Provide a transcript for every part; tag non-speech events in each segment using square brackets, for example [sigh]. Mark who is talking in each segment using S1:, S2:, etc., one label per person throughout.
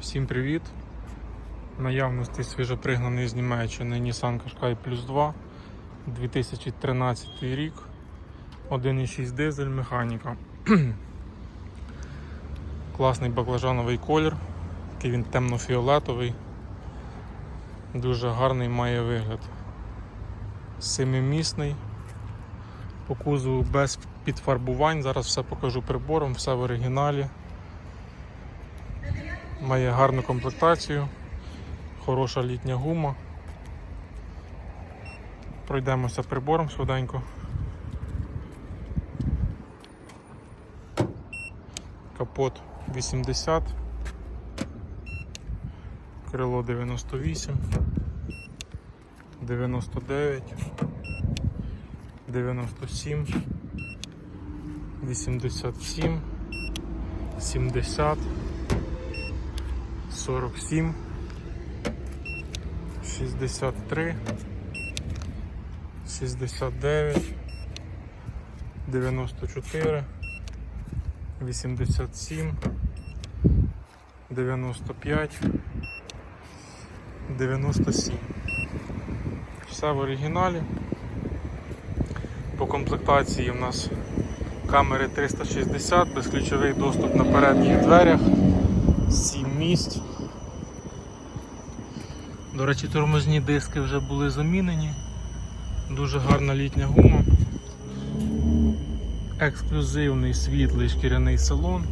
S1: Всім привіт! Наявності свіжопригнаний з Німеччини Nissan Qashqai Plus 2 2013 рік 1,6 дизель механіка. [clears throat] Класний баклажановий колір, такий він темно-фіолетовий, дуже гарний має вигляд. Семимісний, по кузову без підфарбувань. Зараз все покажу прибором, все в оригіналі. Має гарну комплектацію, хороша літня гума. Пройдемося прибором швиденько. Капот 80, крило 98, 99, 97, 87, 70. 47, 63, 69, 94, 87, 95, 97. Все в оригіналі. По комплектації у нас камери 360, безключовий доступ на передніх дверях. 7 місць. До речі, тормозні диски вже були замінені. Дуже гарна літня гума. Ексклюзивний світлий шкіряний салон.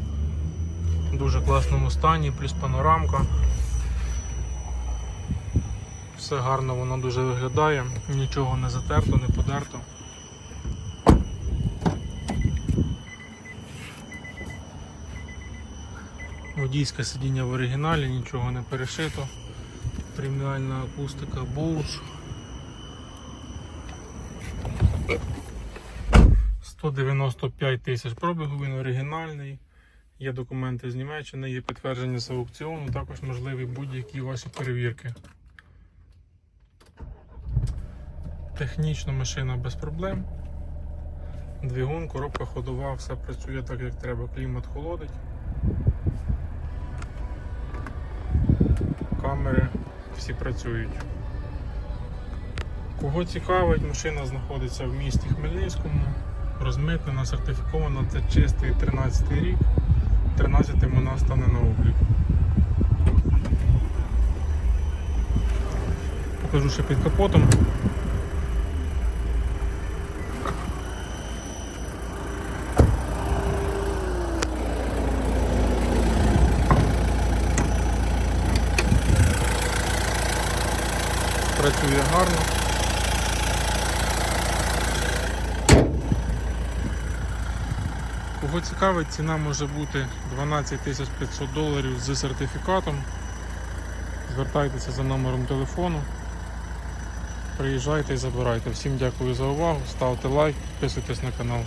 S1: В дуже класному стані, плюс панорамка. Все гарно воно дуже виглядає, нічого не затерто, не подерто. Водійське сидіння в оригіналі, нічого не перешито. Преміальна акустика Bose. 195 тисяч пробігу, він оригінальний. Є документи з Німеччини, є підтвердження з аукціону, також можливі будь-які ваші перевірки. Технічно машина без проблем. Двигун, коробка ходова, все працює так, як треба. Клімат холодить. камери всі працюють. Кого цікавить, машина знаходиться в місті Хмельницькому, розмитнена, сертифікована, це чистий 13 рік, 13 вона стане на облік. Покажу ще під капотом. Працює гарно. Кого цікавить, ціна може бути 12 500 доларів з сертифікатом. Звертайтеся за номером телефону. Приїжджайте і забирайте. Всім дякую за увагу, ставте лайк, підписуйтесь на канал.